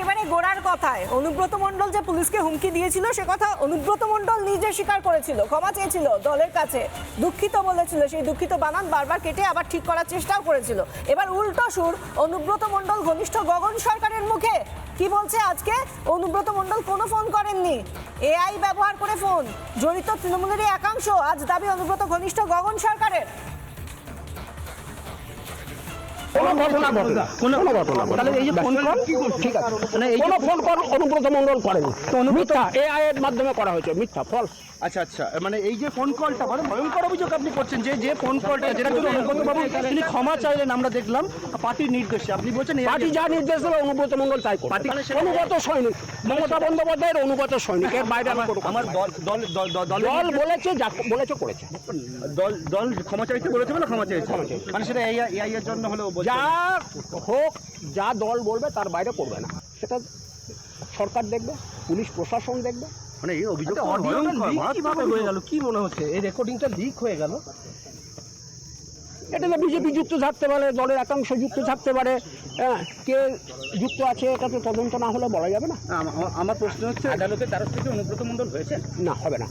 একেবারে গোড়ার কথায়। অনুব্রত মণ্ডল যে পুলিশকে হুমকি দিয়েছিল, সে কথা অনুব্রত মণ্ডল নিজে স্বীকার করেছিল, ক্ষমা চেয়েছিল দলের কাছে। দুঃখিত বলেছিল, সেই দুঃখিত বানান বারবার কেটে আবার ঠিক করার চেষ্টাও করেছিল। এবার উল্টো সুর, অনুব্রত মণ্ডল ঘনিষ্ঠ গগন সরকারের মুখে। কি বলছে আজকে? অনুব্রত মণ্ডল কোনো ফোন করেননি। এআই ব্যবহার করে ফোন। জড়িত তৃণমূলেরই একাংশ, আজ দাবি অনুব্রত ঘনিষ্ঠ গগন সরকারের। কোনো ঘটনা ঘটে না কোনো ঘটনা তাহলে এই যে ফোন কল ঠিক আছে। মানে এই যে কোনো ফোন কল অনুব্রত মন্ডল করেনি। মিথ্যা এআই এর মাধ্যমে করা হয়েছে। মিথ্যা ফলস আচ্ছা আচ্ছা। মানে এই যে ফোন কলটা মানে ভয়ঙ্কর অভিযোগ আপনি করছেন যে যে ফোন কলটা যেটা জন্য অনুব্রত বাবু তিনি ক্ষমা চাইলেন আমরা দেখলাম পার্টির নির্দেশে। আপনি বলছেন পার্টি যা নির্দেশ দেবে অনুব্রত মন্ডল তাই করবে পার্টি অনুগত সৈনিক মমতা বন্দ্যোপাধ্যায়ের অনুগত সৈনিক এর বাইরে আমার দল দল দল বলেছে যা বলেছে করেছে। দল দল ক্ষমা চাইতে বলেছে মানে ক্ষমা চাইছে। মানে সেটা এআই এর জন্য হলেও যা হোক যা দল বলবে তার বাইরে করবে না। সেটা সরকার দেখবে পুলিশ প্রশাসন দেখবে। মানে এই অভিযোগ আচ্ছা, কীভাবে হয়ে গেল? কি মনে হচ্ছে? এই রেকর্ডিংটা লিক হয়ে গেল? এটাতে বিজেপি যুক্ত থাকতে পারে দলের একাংশ যুক্ত থাকতে পারে। হ্যাঁ কে যুক্ত আছে এটাতে তদন্ত না হলে বলা যাবে না? আমার- প্রশ্ন হচ্ছে আদালতের থেকে অনুব্রত মণ্ডল হয়েছে না হবে না।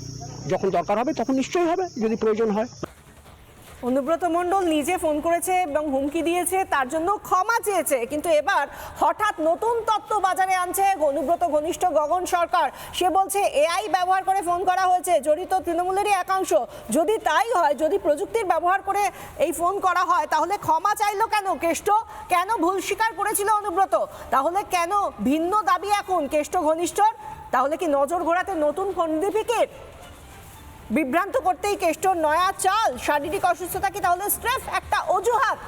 যখন দরকার হবে তখন নিশ্চয়ই হবে যদি প্রয়োজন হয়। অনুব্রত মণ্ডল নিজে ফোন করেছে এবং হুমকি দিয়েছে, তার জন্য ক্ষমা চেয়েছে। কিন্তু এবার হঠাৎ নতুন তত্ত্ব বাজারে আনছে অনুব্রত ঘনিষ্ঠ গগন সরকার। সে বলছে, এআই ব্যবহার করে ফোন করা হয়েছে, জড়িত তৃণমূলেরই একাংশ। যদি তাই হয়, যদি প্রযুক্তির ব্যবহার করে এই ফোন করা হয়, তাহলে ক্ষমা চাইলো কেন? কেষ্ট কেন ভুল স্বীকার করেছিল অনুব্রত? তাহলে কেন ভিন্ন দাবি এখন, কেষ্ট ঘনিষ্ঠর? তাহলে কি নজর ঘোরাতে নতুন ফোন ফন্ডিফিকেট বিভ্রান্ত করতেই কেষ্টর নয়া চাল। শারীরিক অসুস্থতা কি তাহলে স্ট্রেস একটা অজুহাত।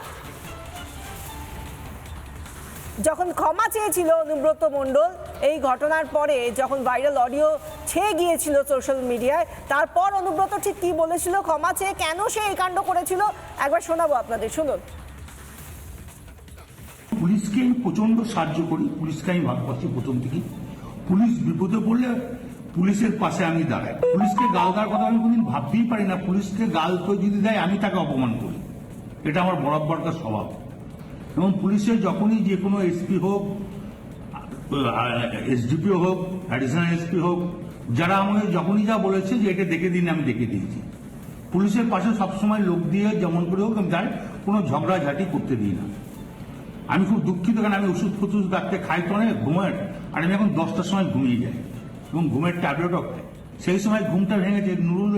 যখন ক্ষমা চেয়েছিল অনুব্রত মণ্ডল, এই ঘটনার পরে যখন ভাইরাল অডিও ছেয়ে গিয়েছিল সোশ্যাল মিডিয়ায় তারপর অনুব্রত ঠিক কি বলেছিল, ক্ষমা চেয়ে কেন সে এই কাণ্ড করেছিল, একবার শোনাবো আপনাদের, শুনুন। পুলিশকে আমি প্রচণ্ড সাহায্য করি, পুলিশকে আমি ভালোবাসি প্রথম থেকেই। পুলিশ বিপদে পড়লে পুলিশের পাশে আমি দাঁড়াই। পুলিশকে গাল দেওয়ার কথা আমি কোনদিন ভাবতেই পারি না। পুলিশকে গাল তো যদি দেয়, আমি তাকে অপমান করি। এটা আমার বরাবরকার স্বভাব। এবং পুলিশের যখনই যে কোনো এসপি হোক এসডিপিও হোক অ্যাডিশনাল এসপি হোক, যারা আমাকে যখনই যা বলেছে যে এটা দেখে দিন, আমি দেখে দিয়েছি। পুলিশের পাশে সবসময় লোক দিয়ে যেমন করে হোক, আমি যাই কোনো ঝগড়াঝাটি করতে দিই না। আমি খুব দুঃখিত, কারণ আমি ওষুধ ফষুধ রাখতে খাই তো অনেক ঘুমের আর আমি এখন দশটার সময় ঘুমিয়ে যাই। এবং ঘুমের ট্যাবলেটও খাই সেই সময় ঘুমটা ভেঙেছে। নুরুল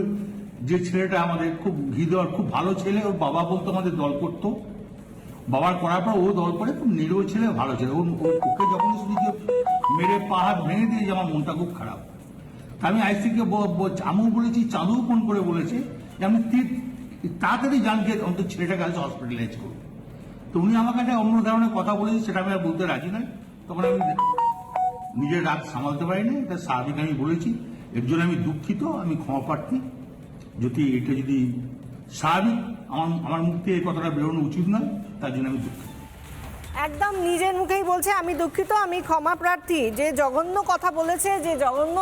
যে ছেলেটা আমাদের খুব হৃদয় খুব ভালো ছেলে, ওর বাবা বলতো আমাদের দল করতো। বাবার করার পর ও দল করে, খুব নিরীহ ছেলে, ভালো ছেলে। ওকে যখন শুধু যে মেরে পা হাত ভেঙে দিয়েছে, আমার মনটা খুব খারাপ। তা আমি আইসিকে আমিও বলেছি চাঁদু ফোন করে বলেছে যে আমি তাড়াতাড়ি জান যে অন্তত ছেলেটাকে আজ হসপিটালাইজ করব। তো উনি আমার কাছে অন্য ধরনের কথা বলেছে, সেটা আমি আর বলতে রাজি নয়। তখন আমি নিজের রাগ সামালতে পারিনি, এটা স্বাভাবিক আমি বলেছি। এর জন্য আমি দুঃখিত, আমি ক্ষমা প্রার্থী। যদি এটা যদি স্বাভাবিক, আমার আমার মুখ থেকে এই কথাটা বেরোনো উচিত নয়, তার জন্য আমি দুঃখিত। একদম নিজের মুখেই বলছে, আমি দুঃখিত, আমি ক্ষমা প্রার্থী। যে জঘন্য কথা বলেছে, যে জঘন্য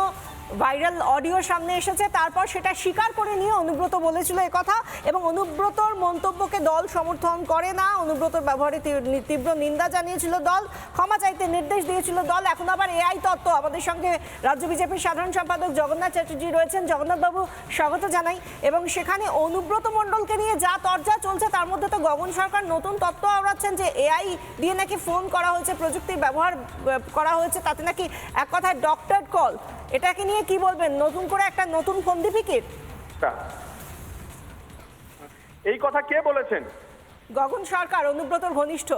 ভাইরাল অডিও সামনে এসেছে, তারপর সেটা স্বীকার করে নিয়ে অনুব্রত বলেছিল কথা এবং অনুব্রতর মন্তব্যকে দল সমর্থন করে না। অনুব্রতর ব্যবহারে তীব্র- তীব্র নিন্দা জানিয়েছিল দল, ক্ষমা চাইতে নির্দেশ দিয়েছিল দল। এখন আবার এআই তত্ত্ব। আমাদের সঙ্গে রাজ্য বিজেপির সাধারণ সম্পাদক জগন্নাথ চ্যাটার্জি রয়েছেন। জগন্নাথবাবু, স্বাগত জানাই। এবং সেখানে অনুব্রত মণ্ডলকে নিয়ে যা তর্জা চলছে, তার মধ্যে তো গগন সরকার নতুন তত্ত্ব আওড়াচ্ছেন যে এআই দিয়ে নাকি ফোন করা হয়েছে, প্রযুক্তির ব্যবহার করা হয়েছে, তাতে নাকি এক কথায় ডক্টর কল এটাকে নিয়ে কি বলবেন? নতুন করে একটা নতুন ফন্ডিফিকেট তা। এই কথা কে বলেছেন? গগন সরকার অনুব্রতর ঘনিষ্ঠ।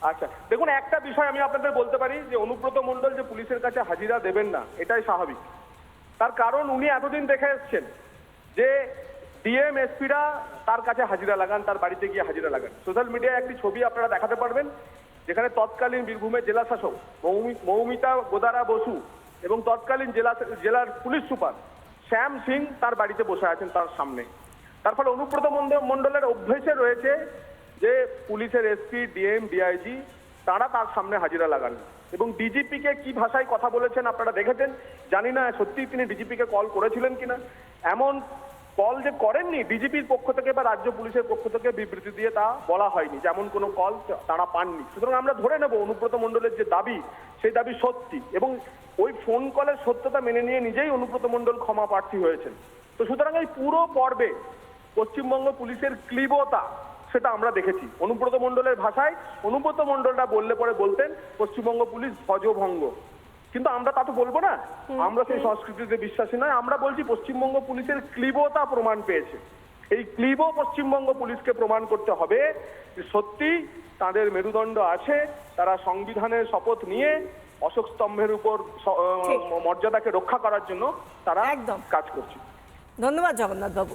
আচ্ছা দেখুন একটা বিষয় আমি আপনাদের বলতে পারি যে অনুব্রত মণ্ডল যে পুলিশের কাছে হাজিরা দেবেন না এটাই স্বাভাবিক। তার কারণ উনি এতদিন দেখে এসছেন যে ডিএম এসপিরা তার কাছে হাজিরা লাগান তার বাড়িতে গিয়ে হাজিরা লাগান। সোশ্যাল মিডিয়ায় একটি ছবি আপনারা দেখাতে পারবেন যেখানে তৎকালীন বীরভূমের জেলা শাসক মৌমি- মৌমিতা গোদারা বসু এবং তৎকালীন জেলা জেলার পুলিশ সুপার শ্যাম সিং তার বাড়িতে বসে আছেন তার সামনে। তার ফলে অনুব্রত মন্ডলের মণ্ডলের অভ্যেসে রয়েছে যে পুলিশের এসপি ডিএম ডিআইজি তারা তার সামনে হাজিরা লাগান। এবং ডিজিপিকে কি ভাষায় কথা বলেছেন আপনারা দেখেছেন? জানি না সত্যি তিনি ডিজিপিকে কল করেছিলেন কিনা। এমন কল যে করেননি বিজেপির পক্ষ থেকে বা রাজ্য পুলিশের পক্ষ থেকে বিবৃতি দিয়ে তা বলা হয়নি, যেমন কোনো কল তারা পাননি। সুতরাং আমরা ধরে নেব অনুব্রত মণ্ডলের যে দাবি, সেই দাবি সত্যি এবং ওই ফোন কলের সত্যতা মেনে নিয়ে নিজেই অনুব্রত মণ্ডল ক্ষমা প্রার্থী হয়েছেন। তো সুতরাং এই পুরো পর্বে পশ্চিমবঙ্গ পুলিশের ক্লিবতা, সেটা আমরা দেখেছি। অনুব্রত মণ্ডলের ভাষায় অনুব্রত মণ্ডলরা বললে পরে বলতেন, পশ্চিমবঙ্গ পুলিশ ধ্বজভঙ্গ। কিন্তু আমরা তা তো বলব না। আমরা সেই সংস্কৃতিতে বিশ্বাসী নয় আমরা বলছি পশ্চিমবঙ্গ পুলিশের ক্লিবতা প্রমাণ পেয়েছে। এই ক্লিব পশ্চিমবঙ্গ পুলিশকে প্রমাণ করতে হবে যে সত্যি তাদের মেরুদণ্ড আছে তারা সংবিধানের শপথ নিয়ে অশোক স্তম্ভের উপর। মর্যাদাকে রক্ষা করার জন্য তারা একদম। কাজ করছে। ধন্যবাদ জগন্নাথ বাবু